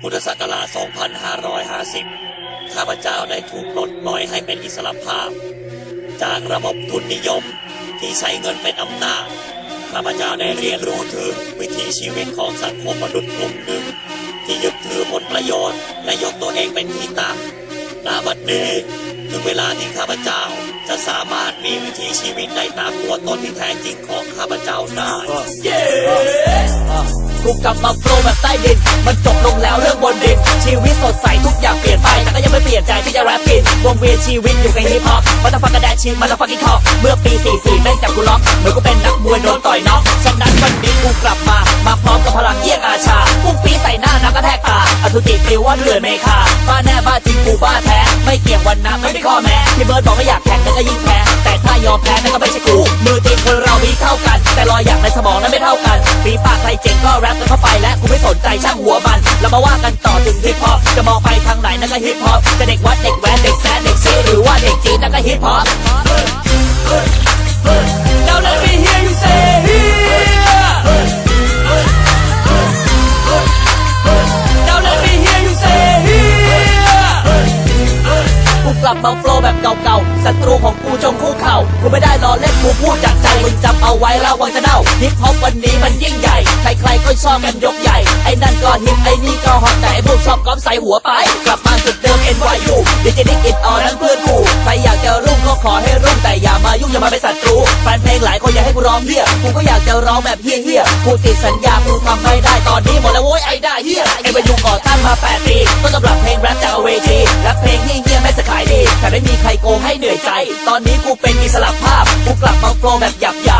พุทธศักราช 2550 ข้าพเจ้าได้ถูกปลดปล่อยให้เป็นอิสระภาพ จากระบบทุนนิยมที่ใช้เงินเป็นอำนาจ ข้าพเจ้าได้เรียนรู้ถึงวิถีชีวิตของสังคมมนุษย์กลุ่มหนึ่ง ที่ยึดถือผลประโยชน์และยกตัวเองเป็นที่ตั้งณบัดนี้ถึงเวลาที่ข้าพเจ้าจะสามารถมีวิถีชีวิตได้ตามตัวตนที่แท้จริงของข้าพเจ้าได้ กูกลับมาโปรแบบใต้ดิน มันจบลงแล้วเรื่องบนดิน ชีวิตสดใสทุกอย่างเปลี่ยนไป แต่ก็ยังไม่เปลี่ยนใจที่จะแรปปิดวงเวียนชีวิตอยู่กับฮิปฮอปมาตฟังกระแดชิมาตฟังกิทอเมื่อปี 44แม่งจับกูล็อกเหมือนกูเป็นนักมวยโดนต่อยน็อกฉะนั้นวันนี้กูกลับมา มาพร้อมกับพลังเยี่ยงอาชาพุ่งปีใส่หน้าน้ำกระแทกตาอสุจิปลิวว่าเรือเมคาบ้าแน่บ้าจริงกูบ้าแท้ไม่เกี่ยงวันน้ำไม่ได้ข้อแม้ที่เบิร์ดบอกไม่อยากแข่งกันก็ยิ่งแพ้แต่ถ้ายอมแพ้นั่นก็ไม่ใช่กูมือตีคนเรามีเท่ากัน แต่รอย จะมองไปทางไหนนั่นก็ฮิปฮอปจะเด็กวัดเด็กแว้นเด็กแซดเด็กซีหรือว่าเด็กจีนนั่นก็ฮิปฮอป Now let me hear you say here Now let me hear you say here กูกลับมาโฟล์แบบเก่าๆศัตรูของกูจงคู่เข่ากูไม่ได้รอเล่นกูพูดจากใจมึงจำเอาไว้แล้ววังจะเน่าฮิปฮอปวันนี้มันยิ่งใหญ่ ใครๆก็ชอบกันยกใหญ่ ส่หัวไป กลับมาจุดเดิม NYU ดิจิทิกอิดออนั้นเพื่อนกูใครอยากจะรุ่งก็ขอให้รุ่งแต่อย่ามายุ่งอย่ามาเป็นศัตรูแฟนเพลงหลายคนอยากให้กูร้องเฮียกูก็อยากจะร้องแบบเฮียเฮียกูติดสัญญากูทำไม่ได้ตอนนี้หมดแล้วโว้ยไอ้ได้เฮียไอ้ปยุงก่อตั้งมา8ปีต้นตำรับเพลงแรปจากเวทีและเพลงเฮี้ยเฮียแม่งจะขายดีแต่ไม่มีใครโกงให้เหนื่อยใจ ตอนนี้กูเป็นอิสระภาพกูกลับมาโปรแบบหยาบ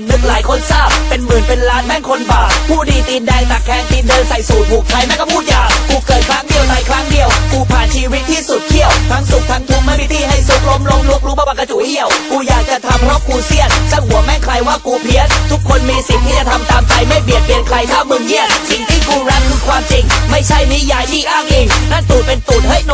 ำนึกหลายคนทราบ เป็นหมื่นเป็นล้านแม่งคนบาปผู้ดีตีนแดงตะแคงตีนเดินใส่สูทผูกไทยแม่งก็พูดอย่างกูเกิดครั้งเดียวตายครั้งเดียว กูผ่านชีวิตที่สุดเขี้ยว ทั้งสุขทั้งทุกข์ไม่มีที่ให้สุขลมลงลุกรู้บ้าบังกระจุยเหี่ยว กูอยากจะทำเพราะกูเสียนช่างหัวแม่งใครว่ากูเพี้ยน ทุกคนมีสิทธิ์ที่จะทำตามใจไม่เบียดเบียนใครถ้ามึงเงียบสิ่งที่กูแรปคือความจริง ไม่ใช่นิยายที่อ้างอิงนั่นตูดเป็นตูดเฮ้ยนมเป็น